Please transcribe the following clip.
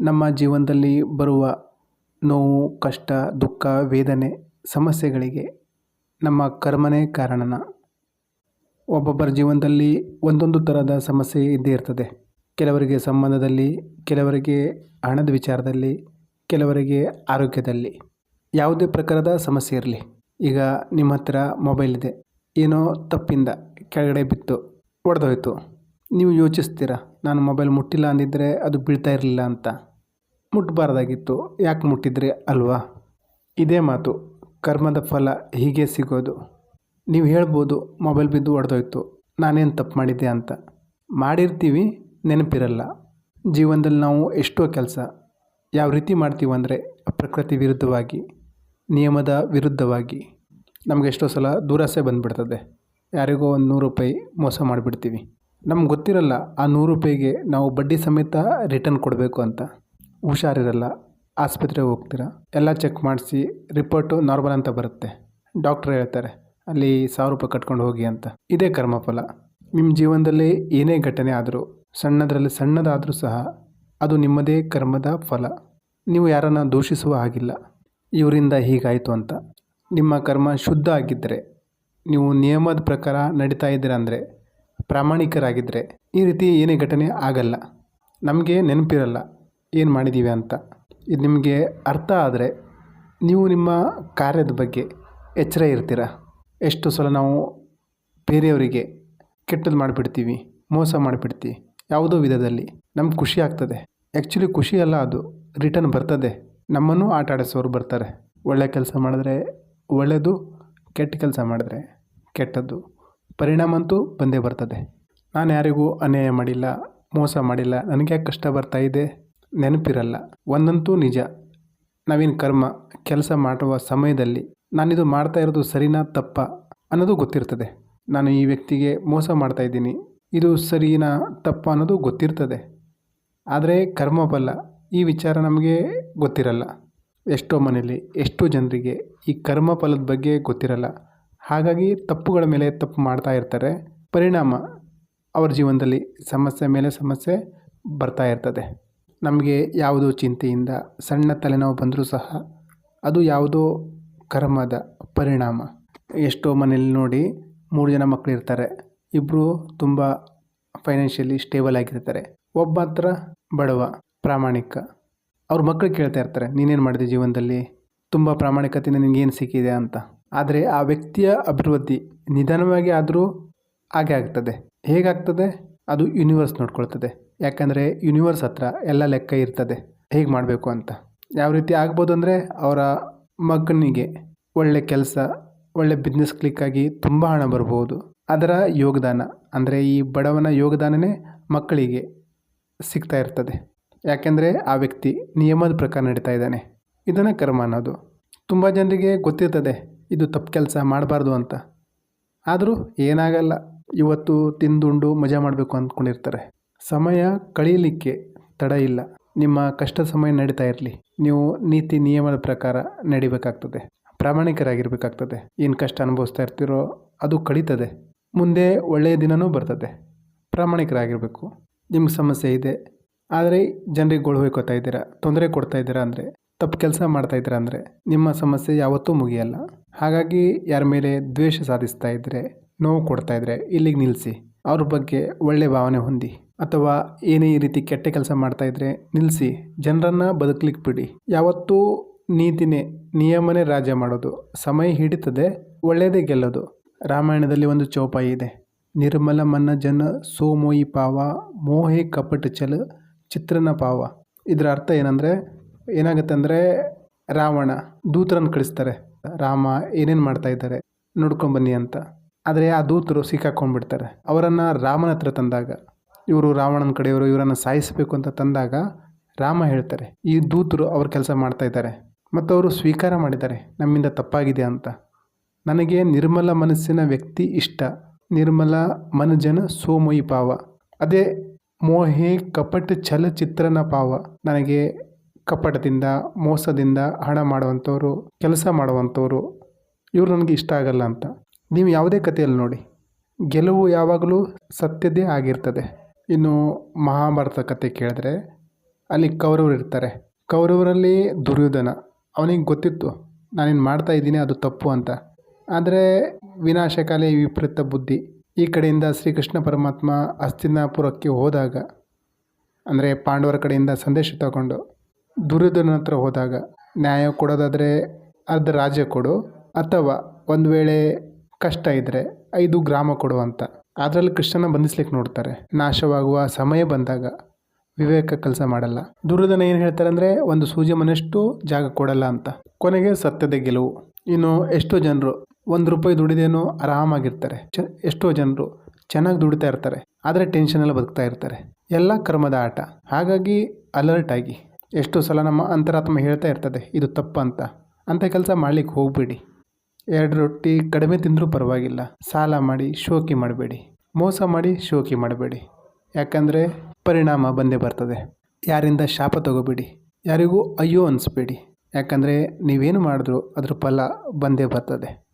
ನಮ್ಮ ಜೀವನದಲ್ಲಿ ಬರುವ ನೋವು, ಕಷ್ಟ, ದುಃಖ, ವೇದನೆ, ಸಮಸ್ಯೆಗಳಿಗೆ ನಮ್ಮ ಕರ್ಮನೇ ಕಾರಣನ. ಒಬ್ಬೊಬ್ಬರ ಜೀವನದಲ್ಲಿ ಒಂದೊಂದು ಥರದ ಸಮಸ್ಯೆ ಇದ್ದೇ ಇರ್ತದೆ. ಕೆಲವರಿಗೆ ಸಂಬಂಧದಲ್ಲಿ, ಕೆಲವರಿಗೆ ಹಣದ ವಿಚಾರದಲ್ಲಿ, ಕೆಲವರಿಗೆ ಆರೋಗ್ಯದಲ್ಲಿ. ಯಾವುದೇ ಪ್ರಕಾರದ ಸಮಸ್ಯೆ ಇರಲಿ. ಈಗ ನಿಮ್ಮ ಹತ್ರ ಮೊಬೈಲ್ ಇದೆ. ಏನೋ ತಪ್ಪಿಂದ ಕೆಳಗಡೆ ಬಿತ್ತು, ಒಡೆದೋಯ್ತು. ನೀವು ಯೋಚಿಸ್ತೀರ, ನಾನು ಮೊಬೈಲ್ ಮುಟ್ಟಿಲ್ಲ ಅಂದಿದ್ದರೆ ಅದು ಬೀಳ್ತಾ ಇರಲಿಲ್ಲ ಅಂತ? ಮುಟ್ಟಬಾರ್ದಾಗಿತ್ತು ಯಾಕೆ ಮುಟ್ಟಿದ್ರಿ ಅಲ್ವಾ? ಇದೇ ಮಾತು. ಕರ್ಮದ ಫಲ ಹೀಗೆ ಸಿಗೋದು. ನೀವು ಹೇಳ್ಬೋದು, ಮೊಬೈಲ್ ಬಿದ್ದು ಒಡೆದೋಯ್ತು. ನಾನೇನು ತಪ್ಪು ಮಾಡಿದ್ದೆ ಅಂತ. ಮಾಡಿರ್ತೀವಿ, ನೆನಪಿರಲ್ಲ. ಜೀವನದಲ್ಲಿ ನಾವು ಎಷ್ಟೋ ಕೆಲಸ. ಯಾವ ರೀತಿ ಮಾಡ್ತೀವಿ ಅಂದರೆ ಪ್ರಕೃತಿ ವಿರುದ್ಧವಾಗಿ, ನಿಯಮದ ವಿರುದ್ಧವಾಗಿ. ನಮಗೆ ಎಷ್ಟೋ ಸಲ ದುರಾಸೆ ಬಂದುಬಿಡ್ತದೆ. ಯಾರಿಗೋ ಒಂದು ನೂರು ರೂಪಾಯಿ ಮೋಸ ಮಾಡಿಬಿಡ್ತೀವಿ. ನಮ್ಗೆ ಗೊತ್ತಿರಲ್ಲ, ಆ ನೂರು ರೂಪಾಯಿಗೆ ನಾವು ಬಡ್ಡಿ ಸಮೇತ ರಿಟರ್ನ್ ಕೊಡಬೇಕು ಅಂತ. ಹುಷಾರಿರಲ್ಲ, ಆಸ್ಪತ್ರೆಗೆ ಹೋಗ್ತೀರ? ಎಲ್ಲ ಚೆಕ್ ಮಾಡಿಸಿ ರಿಪೋರ್ಟು ನಾರ್ಮಲ್ ಅಂತ ಬರುತ್ತೆ. ಡಾಕ್ಟ್ರ್ ಹೇಳ್ತಾರೆ, ಅಲ್ಲಿ ಸಾವಿರ ರೂಪಾಯಿ ಕಟ್ಕೊಂಡು ಹೋಗಿ ಅಂತ. ಇದೇ ಕರ್ಮಫಲ. ನಿಮ್ಮ ಜೀವನದಲ್ಲಿ ಏನೇ ಘಟನೆ ಆದರೂ, ಸಣ್ಣದರಲ್ಲಿ ಸಣ್ಣದಾದರೂ ಸಹ ಅದು ನಿಮ್ಮದೇ ಕರ್ಮದ ಫಲ. ನೀವು ಯಾರನ್ನು ದೂಷಿಸುವ ಹಾಗಿಲ್ಲ. ಇವರಿಂದ ಹೀಗಾಯಿತು ಅಂತ. ನಿಮ್ಮ ಕರ್ಮ ಶುದ್ಧ ಆಗಿದ್ದರೆ, ನೀವು ನಿಯಮದ ಪ್ರಕಾರ ನಡೀತಾ ಇದ್ದೀರ ಅಂದರೆ, ಪ್ರಾಮಾಣಿಕರಾಗಿದ್ದರೆ, ಈ ರೀತಿ ಏನೇ ಘಟನೆ ಆಗಲ್ಲ. ನಮಗೆ ನೆನಪಿರಲ್ಲ. ಏನು ಮಾಡಿದ್ದೀವಿ ಅಂತ. ಇದು ನಿಮಗೆ ಅರ್ಥ ಆದರೆ ನೀವು ನಿಮ್ಮ ಕಾರ್ಯದ ಬಗ್ಗೆ ಎಚ್ಚರ ಇರ್ತೀರ? ಎಷ್ಟು ಸಲ ನಾವು ಬೇರೆಯವರಿಗೆ ಕೆಟ್ಟದ್ದು ಮಾಡಿಬಿಡ್ತೀವಿ, ಮೋಸ ಮಾಡಿಬಿಡ್ತೀವಿ, ಯಾವುದೋ ವಿಧದಲ್ಲಿ ನಮ್ಗೆ ಖುಷಿ ಆಗ್ತದೆ. ಆ್ಯಕ್ಚುಲಿ ಖುಷಿ ಅಲ್ಲ ಅದು ರಿಟರ್ನ್ ಬರ್ತದೆ. ನಮ್ಮನ್ನು ಆಟ ಆಡಿಸೋರು ಬರ್ತಾರೆ. ಒಳ್ಳೆ ಕೆಲಸ ಮಾಡಿದ್ರೆ ಒಳ್ಳೆಯದು ಕೆಟ್ಟ ಕೆಲಸ ಮಾಡಿದ್ರೆ ಕೆಟ್ಟದ್ದು. ಪರಿಣಾಮ ಅಂತೂ ಬಂದೇ ಬರ್ತದೆ. ನಾನು ಯಾರಿಗೂ ಅನ್ಯಾಯ ಮಾಡಿಲ್ಲ, ಮೋಸ ಮಾಡಿಲ್ಲ. ನನಗೆ ಕಷ್ಟ ಬರ್ತಾ ಇದೆ? ನೆನಪಿರಲ್ಲ. ಒಂದಂತೂ ನಿಜ. ನಾವೇನು ಕರ್ಮ, ಕೆಲಸ ಮಾಡುವ ಸಮಯದಲ್ಲಿ ನಾನಿದು ಮಾಡ್ತಾ ಇರೋದು ಸರಿನಾ ತಪ್ಪ ಅನ್ನೋದು ಗೊತ್ತಿರ್ತದೆ. ನಾನು ಈ ವ್ಯಕ್ತಿಗೆ ಮೋಸ ಮಾಡ್ತಾ ಇದ್ದೀನಿ. ಇದು ಸರಿನಾ ತಪ್ಪ ಅನ್ನೋದು ಗೊತ್ತಿರ್ತದೆ. ಆದರೆ ಕರ್ಮಫಲ ಈ ವಿಚಾರ ನಮಗೆ ಗೊತ್ತಿರಲ್ಲ. ಎಷ್ಟೋ ಮನೇಲಿ ಎಷ್ಟೋ ಜನರಿಗೆ ಈ ಕರ್ಮಫಲದ ಬಗ್ಗೆ ಗೊತ್ತಿರಲ್ಲ. ಹಾಗಾಗಿ ತಪ್ಪುಗಳ ಮೇಲೆ ತಪ್ಪು ಮಾಡ್ತಾ ಇರ್ತಾರೆ. ಪರಿಣಾಮ ಅವರ ಜೀವನದಲ್ಲಿ ಸಮಸ್ಯೆ ಮೇಲೆ ಸಮಸ್ಯೆ ಬರ್ತಾ ಇರ್ತದೆ. ನಮಗೆ ಯಾವುದೋ ಚಿಂತೆಯಿಂದ ಸಣ್ಣ ತಲೆನೋವು ಬಂದರೂ ಸಹ ಅದು ಯಾವುದೋ ಕರ್ಮದ ಪರಿಣಾಮ. ಎಷ್ಟೋ ಮನೆಯಲ್ಲಿ ನೋಡಿ ಮೂರು ಜನ ಮಕ್ಕಳು ಇರ್ತಾರೆ. ಇಬ್ಬರು ತುಂಬ ಫೈನಾನ್ಷಿಯಲಿ ಸ್ಟೇಬಲ್ ಆಗಿರ್ತಾರೆ. ಒಬ್ಬ ಹತ್ರ ಬಡವ, ಪ್ರಾಮಾಣಿಕ. ಅವ್ರ ಮಕ್ಕಳು ಕೇಳ್ತಾ ಇರ್ತಾರೆ, ನೀನೇನು ಮಾಡಿದೆ ಜೀವನದಲ್ಲಿ? ತುಂಬ ಪ್ರಾಮಾಣಿಕತೆಯಿಂದ ನಿನಗೇನು ಸಿಕ್ಕಿದೆ ಅಂತ. ಆದರೆ ಆ ವ್ಯಕ್ತಿಯ ಅಭಿವೃದ್ಧಿ ನಿಧಾನವಾಗಿ ಆದರೂ ಹಾಗೆ ಆಗ್ತದೆ. ಹೇಗಾಗ್ತದೆ? ಅದು ಯೂನಿವರ್ಸ್ ನೋಡ್ಕೊಳ್ತದೆ. ಯಾಕಂದರೆ ಯೂನಿವರ್ಸ್ ಹತ್ರ ಎಲ್ಲ ಲೆಕ್ಕ ಇರ್ತದೆ. ಹೇಗೆ ಮಾಡಬೇಕು ಅಂತ. ಯಾವ ರೀತಿ ಆಗ್ಬೋದು ಅಂದರೆ ಅವರ ಮಗನಿಗೆ ಒಳ್ಳೆ ಕೆಲಸ, ಒಳ್ಳೆ ಬಿಸ್ನೆಸ್ ಕ್ಲಿಕ್ಕಾಗಿ ತುಂಬ ಹಣ ಬರ್ಬೋದು. ಅದರ ಯೋಗದಾನ, ಅಂದರೆ ಈ ಬಡವನ ಯೋಗದಾನನೇ ಮಕ್ಕಳಿಗೆ ಸಿಗ್ತಾ ಇರ್ತದೆ. ಯಾಕೆಂದರೆ ಆ ವ್ಯಕ್ತಿ ನಿಯಮದ ಪ್ರಕಾರ ನಡೀತಾ ಇದ್ದಾನೆ. ಇದನ್ನು ಕರ್ಮ ಅನ್ನೋದು. ತುಂಬ ಜನರಿಗೆ ಗೊತ್ತಿರ್ತದೆ, ಇದು ತಪ್ಪು ಕೆಲಸ ಮಾಡಬಾರ್ದು ಅಂತ. ಆದರೂ ಏನಾಗಲ್ಲ. ಇವತ್ತು ತಿಂದುಂಡು ಮಜಾ ಮಾಡಬೇಕು ಅಂದ್ಕೊಂಡಿರ್ತಾರೆ. ಸಮಯ ಕಳೀಲಿಕ್ಕೆ ತಡ ಇಲ್ಲ. ನಿಮ್ಮ ಕಷ್ಟ ಸಮಯ ನಡೀತಾ ಇರಲಿ. ನೀವು ನೀತಿ ನಿಯಮದ ಪ್ರಕಾರ ನಡಿಬೇಕಾಗ್ತದೆ. ಪ್ರಾಮಾಣಿಕರಾಗಿರ್ಬೇಕಾಗ್ತದೆ. ಏನು ಕಷ್ಟ ಅನುಭವಿಸ್ತಾ ಇರ್ತೀರೋ ಅದು ಕಳೀತದೆ. ಮುಂದೆ ಒಳ್ಳೆಯ ದಿನವೂ ಬರ್ತದೆ. ಪ್ರಾಮಾಣಿಕರಾಗಿರಬೇಕು. ನಿಮ್ಗೆ ಸಮಸ್ಯೆ ಇದೆ. ಆದರೆ ಜನರಿಗೆ ಗೋಳು ಹೊಯ್ಕೋತಾ ಇದ್ದೀರಾ, ತೊಂದರೆ ಕೊಡ್ತಾ ಇದ್ದೀರಾ ಅಂದರೆ, ತಪ್ಪು ಕೆಲಸ ಮಾಡ್ತಾ ಇದ್ದೀರಾ ಅಂದರೆ, ನಿಮ್ಮ ಸಮಸ್ಯೆ ಯಾವತ್ತೂ ಮುಗಿಯಲ್ಲ. ಹಾಗಾಗಿ ಯಾರ ಮೇಲೆ ದ್ವೇಷ ಸಾಧಿಸ್ತಾ ಇದ್ದರೆ ನೋವು ಕೊಡ್ತಾ ಇದ್ದರೆ ಇಲ್ಲಿಗೆ ನಿಲ್ಲಿಸಿ ಅವ್ರ ಬಗ್ಗೆ ಒಳ್ಳೆಯ ಭಾವನೆ ಹೊಂದಿ. ಅಥವಾ ಏನೇ ಈ ರೀತಿ ಕೆಟ್ಟ ಕೆಲಸ ಮಾಡ್ತಾಯಿದ್ರೆ ನಿಲ್ಲಿಸಿ ಜನರನ್ನು ಬದುಕಲಿಕ್ಕೆ ಬಿಡಿ ಯಾವತ್ತೂ ನೀತಿನೇ, ನಿಯಮನೇ ರಾಜ್ಯ ಮಾಡೋದು. ಸಮಯ ಹಿಡಿತದೆ ಒಳ್ಳೆಯದೇ ಗೆಲ್ಲೋದು. ರಾಮಾಯಣದಲ್ಲಿ ಒಂದು ಚೌಪಾಯಿ ಇದೆ. ನಿರ್ಮಲ ಮನ್ನ ಜನ ಸೋಮೋಯಿ ಪಾವ, ಮೋಹೆ ಕಪಟ ಚಲ, ಚಿತ್ರನ ಪಾವ. ಇದರ ಅರ್ಥ ಏನಂದರೆ, ಏನಾಗುತ್ತೆ ಅಂದರೆ ರಾವಣ ದೂತರನ್ನು ಕಳಿಸ್ತಾರೆ. ರಾಮ ಏನೇನು ಮಾಡ್ತಾ ಇದ್ದಾರೆ ನೋಡ್ಕೊಂಬನ್ನಿ ಅಂತ. ಆದರೆ ಆ ದೂತರು ಸಿಕ್ಕಾಕೊಂಡ್ಬಿಡ್ತಾರೆ. ಅವರನ್ನು ರಾಮನ ಹತ್ರ ತಂದಾಗ. ಇವರು ರಾವಣನ ಕಡೆಯವರು ಇವರನ್ನು ಸಾಯಿಸಬೇಕು ಅಂತ ತಂದಾಗ ರಾಮ ಹೇಳ್ತಾರೆ, ಈ ದೂತರು ಅವ್ರ ಕೆಲಸ ಮಾಡ್ತಾ ಇದ್ದಾರೆ, ಮತ್ತು ಅವರು ಸ್ವೀಕಾರ ಮಾಡಿದ್ದಾರೆ, ನಮ್ಮಿಂದ ತಪ್ಪಾಗಿದೆ ಅಂತ. ನನಗೆ ನಿರ್ಮಲ ಮನಸ್ಸಿನ ವ್ಯಕ್ತಿ ಇಷ್ಟ, ನಿರ್ಮಲ ಮನಜನ ಸೋಮಯಿ ಪಾವ. ಅದೇ ಮೋಹೆ ಕಪಟ ಚಲಚಿತ್ರನ ಪಾವ. ನನಗೆ ಕಪಟದಿಂದ, ಮೋಸದಿಂದ ಹಣ ಮಾಡುವಂಥವ್ರು, ಕೆಲಸ ಮಾಡುವಂಥವ್ರು, ಇವರು ನನಗೆ ಇಷ್ಟ ಆಗಲ್ಲ ಅಂತ. ನೀವು ಯಾವುದೇ ಕಥೆಯಲ್ಲಿ ನೋಡಿ, ಗೆಲುವು ಯಾವಾಗಲೂ ಸತ್ಯದೇ ಆಗಿರ್ತದೆ. ಇನ್ನು ಮಹಾಭಾರತ ಕತೆ ಕೇಳಿದ್ರೆ ಅಲ್ಲಿ ಕೌರವರು ಇರ್ತಾರೆ. ಕೌರವರಲ್ಲಿ ದುರ್ಯೋಧನ. ಅವನಿಗೆ ಗೊತ್ತಿತ್ತು, ನಾನೇನು ಮಾಡ್ತಾ ಇದ್ದೀನಿ, ಅದು ತಪ್ಪು ಅಂತ. ಆದರೆ ವಿನಾಶಕಾಲಿ ವಿಪರೀತ ಬುದ್ಧಿ. ಈ ಕಡೆಯಿಂದ ಶ್ರೀಕೃಷ್ಣ ಪರಮಾತ್ಮ ಹಸ್ತಿನಾಪುರಕ್ಕೆ ಹೋದಾಗ, ಅಂದರೆ ಪಾಂಡವರ ಕಡೆಯಿಂದ ಸಂದೇಶ ತಗೊಂಡು ದುರ್ಯೋಧನ ಹತ್ರ ಹೋದಾಗ, ನ್ಯಾಯ ಕೊಡೋದಾದರೆ ಅರ್ಧ ರಾಜ್ಯ ಕೊಡು, ಅಥವಾ ಒಂದು ವೇಳೆ ಕಷ್ಟ ಇದ್ದರೆ ಐದು ಗ್ರಾಮ ಕೊಡು ಅಂತ. ಅದರಲ್ಲಿ ಕೃಷ್ಣನ ಬಂಧಿಸ್ಲಿಕ್ಕೆ ನೋಡ್ತಾರೆ. ನಾಶವಾಗುವ ಸಮಯ ಬಂದಾಗ ವಿವೇಕ ಕೆಲಸ ಮಾಡಲ್ಲ. ದುರ್ಯೋಧನ ಏನು ಹೇಳ್ತಾರೆ ಅಂದರೆ, ಒಂದು ಸೂಜಿ ಮನೆಯಷ್ಟು ಜಾಗ ಕೊಡಲ್ಲ ಅಂತ. ಕೊನೆಗೆ ಸತ್ಯದ ಗೆಲುವು. ಇನ್ನು ಎಷ್ಟೋ ಜನರು ಒಂದು ರೂಪಾಯಿ ದುಡಿದೇನೋ ಆರಾಮಾಗಿರ್ತಾರೆ. ಚ, ಎಷ್ಟೋ ಜನರು ಚೆನ್ನಾಗಿ ದುಡಿತಾ ಇರ್ತಾರೆ. ಆದರೆ ಟೆನ್ಷನ್ ಎಲ್ಲ ಬದುಕ್ತಾ ಇರ್ತಾರೆ. ಎಲ್ಲ ಕರ್ಮದ ಆಟ. ಹಾಗಾಗಿ ಅಲರ್ಟ್ ಆಗಿ. ಎಷ್ಟೋ ಸಲ ನಮ್ಮ ಅಂತರಾತ್ಮ ಹೇಳ್ತಾ ಇರ್ತದೆ, ಇದು ತಪ್ಪು ಅಂತ ಕೆಲಸ ಮಾಡ್ಲಿಕ್ಕೆ ಹೋಗಬೇಡಿ. ಎರಡು ರೊಟ್ಟಿ ಕಡಿಮೆ ತಿಂದರೂ ಪರವಾಗಿಲ್ಲ. ಸಾಲ ಮಾಡಿ, ಶೋಕಿ ಮಾಡಬೇಡಿ. ಮೋಸ ಮಾಡಿ, ಶೋಕಿ ಮಾಡಬೇಡಿ. ಯಾಕಂದರೆ ಪರಿಣಾಮ ಬಂದೇ ಬರ್ತದೆ. ಯಾರಿಂದ ಶಾಪ ತಗೋಬೇಡಿ. ಯಾರಿಗೂ ಅಯ್ಯೋ ಅನಿಸ್ಬೇಡಿ. ಯಾಕಂದರೆ ನೀವೇನು ಮಾಡಿದ್ರು ಅದ್ರ ಫಲ ಬಂದೇ ಬರ್ತದೆ.